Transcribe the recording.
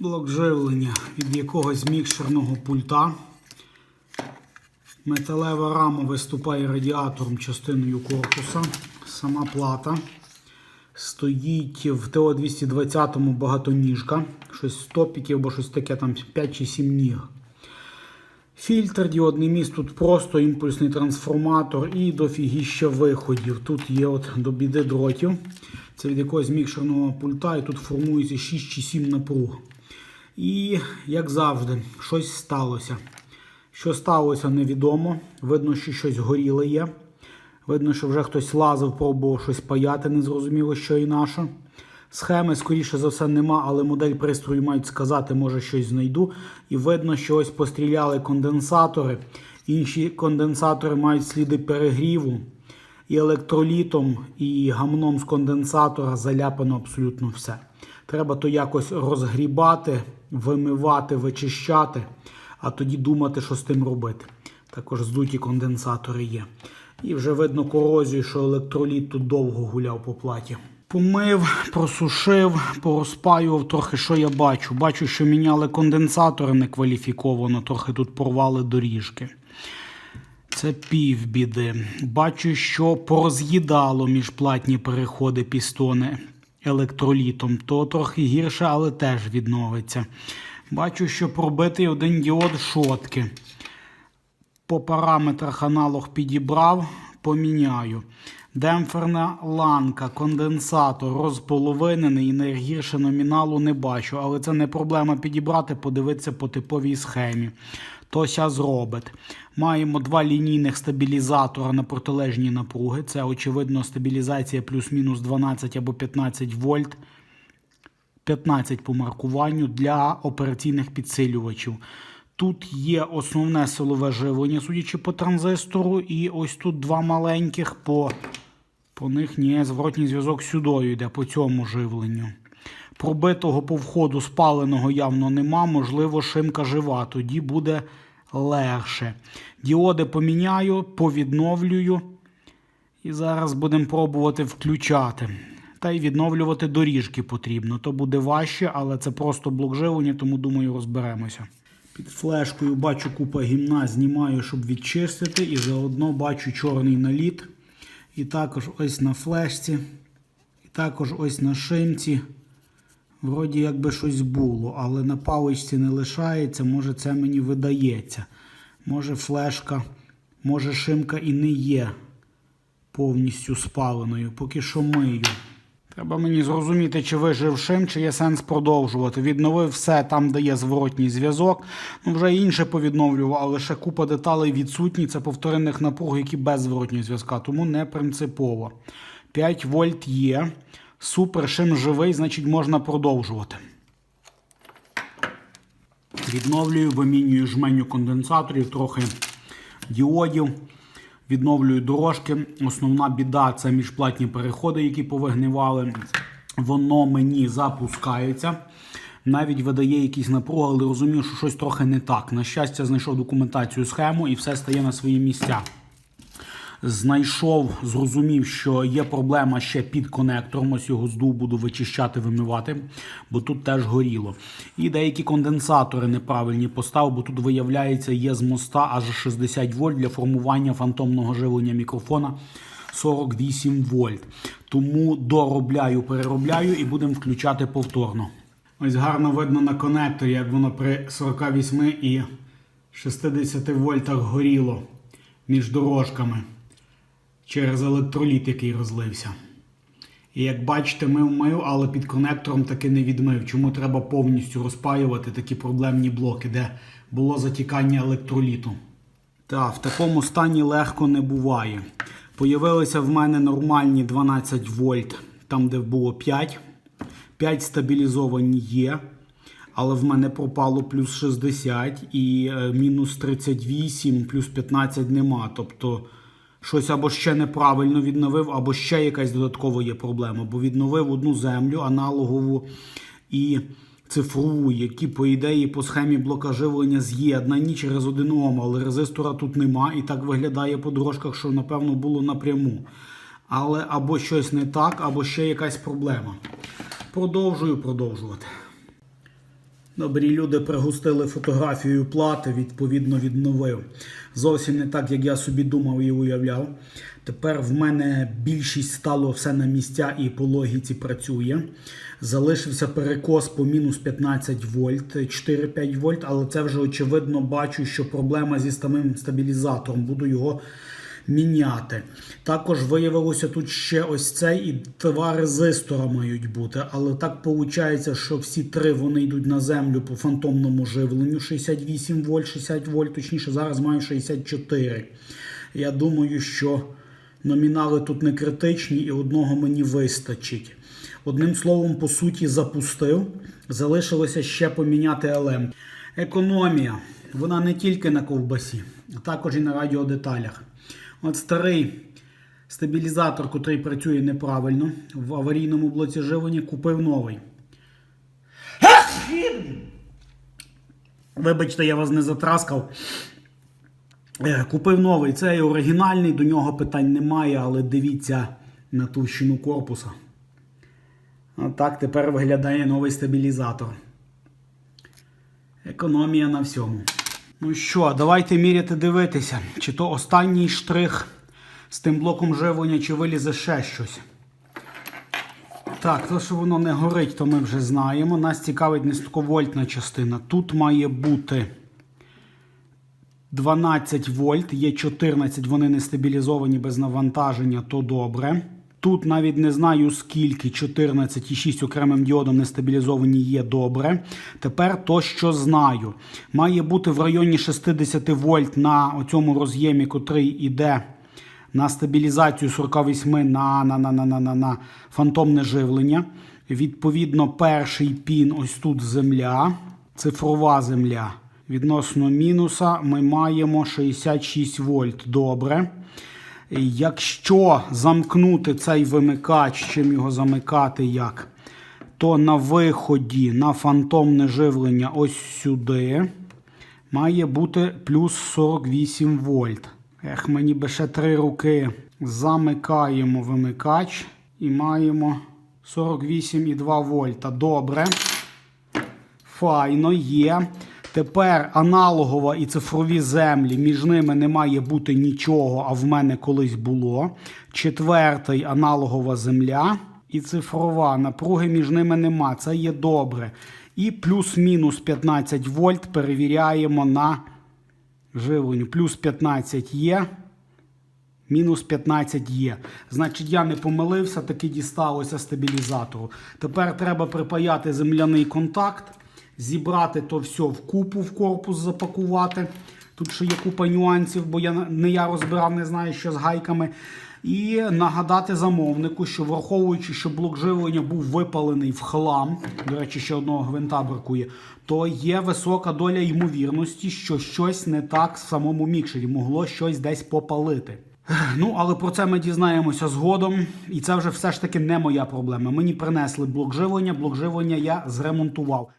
блок живлення від якогось мікшерного пульта. Металева рама виступає радіатором частиною корпуса. Сама плата. Стоїть в ТО-220 багатоніжка. Щось з топіків або щось таке, там 5 чи 7 ніг. Фільтр, діодний міст, тут просто імпульсний трансформатор і дофігіща виходів. Тут є от до біди дротів. Це від якогось мікшерного пульта, і тут формується 6 чи 7 напруг. І, як завжди, щось сталося. Що сталося, невідомо. Видно, що щось горіле є. Видно, що вже хтось лазив, пробував щось паяти, незрозуміло, що і на що. Схеми, скоріше за все, нема, але модель пристрою мають сказати, може щось знайду. І видно, що ось постріляли конденсатори. Інші конденсатори мають сліди перегріву. І електролітом, і гамном з конденсатора заляпано абсолютно все. Треба то якось розгрібати, вимивати, вичищати, а тоді думати, що з тим робити. Також здуті конденсатори є. І вже видно корозію, що електроліт тут довго гуляв по платі. Помив, просушив, порозпаював трохи, що я бачу. Бачу, що міняли конденсатори некваліфіковано, трохи тут порвали доріжки. Це півбіди. Бачу, що пороз'їдало міжплатні переходи пістони електролітом. То трохи гірше, але теж відновиться. Бачу, що пробитий один діод шотки. По параметрах аналог підібрав, поміняю. Демпферна ланка, конденсатор розполовинений найгірше номіналу не бачу, але це не проблема підібрати, подивитися по типовій схемі. Тося зробить. Маємо два лінійних стабілізатора на протилежні напруги. Це, очевидно, стабілізація плюс-мінус 12 або 15 вольт. 15 по маркуванню для операційних підсилювачів. Тут є основне силове живлення, судячи по транзистору, і ось тут два маленьких по, по них ні, зворотній зв'язок сюди йде по цьому живленню. Пробитого по входу спаленого явно нема, можливо, шимка жива, тоді буде легше. Діоди поміняю, повідновлюю. І зараз будемо пробувати включати. Та й відновлювати доріжки потрібно. То буде важче, але це просто блок живлення, тому думаю, розберемося. Під флешкою бачу купа гімна, знімаю, щоб відчистити, і заодно бачу чорний наліт. І також ось на флешці, і також ось на шимці. Вроді якби щось було, але на паличці не лишається, може це мені видається. Може флешка, може шимка і не є повністю спаленою. Поки що мию. Треба мені зрозуміти, чи вижив шим, чи є сенс продовжувати. Відновив все там, де є зворотній зв'язок. Ну, вже інше повідновлював, але ще купа деталей відсутні. Це повторенних напруг, які без зворотнього зв'язка, тому не принципово. 5 вольт є. Супер, шим живий, значить можна продовжувати. Відновлюю, вимінюю жменю конденсаторів, трохи діодів. Відновлюю дорожки. Основна біда це міжплатні переходи, які повигнивали. Воно мені запускається. Навіть видає якісь напруги, але розумію, що щось трохи не так. На щастя, знайшов документацію схему і все стає на свої місця. Знайшов, зрозумів, що є проблема ще під конектором. Ось його здув буду вичищати, вимивати, бо тут теж горіло. І деякі конденсатори неправильні поставив, бо тут виявляється, є з моста аж 60 вольт для формування фантомного живлення мікрофона 48 вольт. Тому доробляю, переробляю і будемо включати повторно. Ось гарно видно на конекторі, як воно при 48 і 60 вольтах горіло між дорожками через електроліт, який розлився. І як бачите, мив мив, але під конектором таки не відмив. Чому треба повністю розпаювати такі проблемні блоки, де було затікання електроліту? Так, в такому стані легко не буває. Появилися в мене нормальні 12 вольт, там де було 5. 5 стабілізовані є. Але в мене пропало плюс 60 і е, мінус 38, плюс 15 нема. Тобто щось або ще неправильно відновив, або ще якась додаткова є проблема. Бо відновив одну землю аналогову і цифрову, які, по ідеї, по схемі блока живлення з'єднані через один Ом, але резистора тут нема. І так виглядає по дорожках, що напевно було напряму. Але або щось не так, або ще якась проблема. Продовжую продовжувати. Добрі люди пригустили фотографію плати, відповідно відновив. Зовсім не так, як я собі думав і уявляв. Тепер в мене більшість стало все на місця і по логіці працює. Залишився перекос по мінус 15 вольт, 4-5 вольт, але це вже очевидно бачу, що проблема зі самим стабілізатором. Буду його міняти. Також виявилося тут ще ось цей і два резистора мають бути. Але так виходить, що всі три вони йдуть на землю по фантомному живленню 68 вольт, 60 вольт, точніше, зараз маю 64. Я думаю, що номінали тут не критичні і одного мені вистачить. Одним словом, по суті, запустив. Залишилося ще поміняти ЛМ. Економія. Вона не тільки на ковбасі, а також і на радіодеталях. От старий стабілізатор, котрий працює неправильно в аварійному блоці живлення, купив новий. Вибачте, я вас не затраскав. Е, Купив новий. Цей оригінальний, до нього питань немає, але дивіться на товщину корпуса. Отак тепер виглядає новий стабілізатор. Економія на всьому. Ну що, давайте міряти дивитися, чи то останній штрих з тим блоком живлення, чи вилізе ще щось. Так, то, що воно не горить, то ми вже знаємо. Нас цікавить низьковольтна частина. Тут має бути 12 вольт, є 14, вони не стабілізовані без навантаження, то добре. Тут навіть не знаю скільки 14,6 окремим діодом не стабілізовані є добре. Тепер то, що знаю. Має бути в районі 60 вольт на цьому роз'ємі, котрий іде на стабілізацію 48 на, на, на, на, на, на, на фантомне живлення. Відповідно, перший пін ось тут земля, цифрова земля. Відносно мінуса ми маємо 66 вольт. Добре. Якщо замкнути цей вимикач, чим його замикати як, то на виході на фантомне живлення ось сюди має бути плюс 48 вольт. Ех, мені би ще три руки. Замикаємо вимикач і маємо 48,2 вольта. Добре. Файно є. Тепер аналогова і цифрові землі, між ними не має бути нічого, а в мене колись було. Четвертий аналогова земля і цифрова. Напруги між ними нема. Це є добре. І плюс-мінус 15 вольт перевіряємо на живленню. Плюс 15 є. Мінус 15 є. Значить, я не помилився, таки дісталося стабілізатору. Тепер треба припаяти земляний контакт, зібрати то все в купу в корпус запакувати. Тут ще є купа нюансів, бо я не я розбирав, не знаю, що з гайками. І нагадати замовнику, що враховуючи, що блок живлення був випалений в хлам, до речі, ще одного гвинта бракує, то є висока доля ймовірності, що щось не так в самому мікшері, могло щось десь попалити. Ну, але про це ми дізнаємося згодом, і це вже все ж таки не моя проблема. Мені принесли блок живлення, блок живлення я зремонтував.